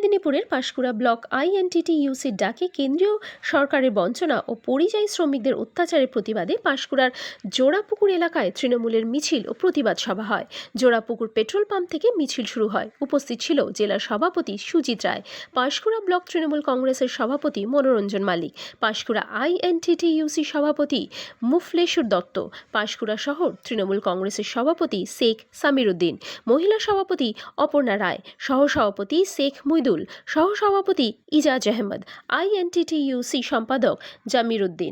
মেদিনীপুরের Panskura block INTT ইউসির ডাকে কেন্দ্রীয় সরকারের বঞ্চনা ও পরিযায়ী শ্রমিকদের অত্যাচারের প্রতিবাদে পাশকুড়ার জোড়াপুকুর এলাকায় তৃণমূলের মিছিল ও প্রতিবাদ সভা হয়। জোড়াপুকুর পেট্রোল পাম্প থেকে মিছিল শুরু হয়। উপস্থিত ছিল জেলার সভাপতি সুজিত রায়, পাঁশকুড়া ব্লক তৃণমূল কংগ্রেসের সভাপতি মনোরঞ্জন মালিক, পাশকুড়া আইএনটিটি ইউসি সভাপতি মুফলেশুর দত্ত, পাঁশকুড়া শহর তৃণমূল কংগ্রেসের সভাপতি শেখ সামির উদ্দিন মহিলা সভাপতি অপর্ণা রায়, সহসভাপতি শেখ মুইদুল সহসভাপতি ইজাজ আহমদ আইএনটিটি ইউসি সম্পাদক জামির উদ্দিন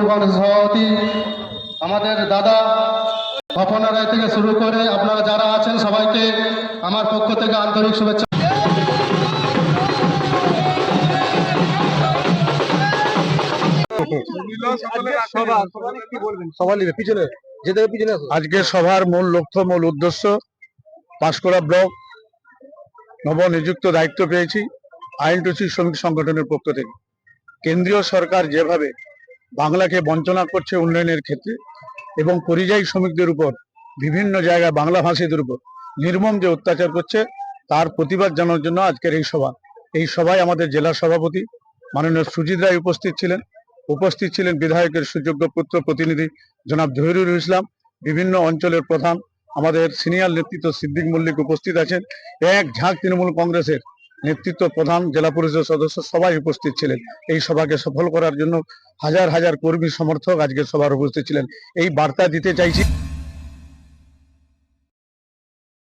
আমাদের দাদা রায় থেকে শুরু করে আপনারা যারা আছেন সবাইকে আমার পক্ষ থেকে আন্তরিক শুভেচ্ছা। আজকে সভার মূল লক্ষ্য মূল উদ্দেশ্য পাঁশকুড়া ব্লক নবনিযুক্ত দায়িত্ব পেয়েছি। আইনটুসি শ্রমিক সংগঠনের পক্ষ থেকে। কেন্দ্রীয় সরকার যেভাবে বাংলাকে বঞ্চনা করছে উন্নয়নের ক্ষেত্রে এবং পরিযায়ী শ্রমিকদের উপর, বিভিন্ন জায়গায় বাংলা ভাষীদের উপর নির্মম যে অত্যাচার করছে, তার প্রতিবাদ জানানোর জন্য আজকের এই সভা। এই সভায় আমাদের জেলা সভাপতি মাননীয় সুজিত রায় উপস্থিত ছিলেন। উপস্থিত ছিলেন বিধায়কের সুযোগ্য পুত্র প্রতিনিধি জনাব জহিরুল ইসলাম। বিভিন্ন অঞ্চলের প্রধান, আমাদের সিনিয়র নেতৃত্ব সিদ্দিক মল্লিক উপস্থিত আছেন। এক ঝাঁক তৃণমূল কংগ্রেসের নেতৃত্ব প্রধান জেলা পরিষদ সদস্য সবাই উপস্থিত ছিলেন। এই সভাকে সফল করার জন্য হাজার হাজার কর্মী সমর্থক আজকে সভার উপস্থিত ছিলেন। এই বার্তা দিতে চাইছি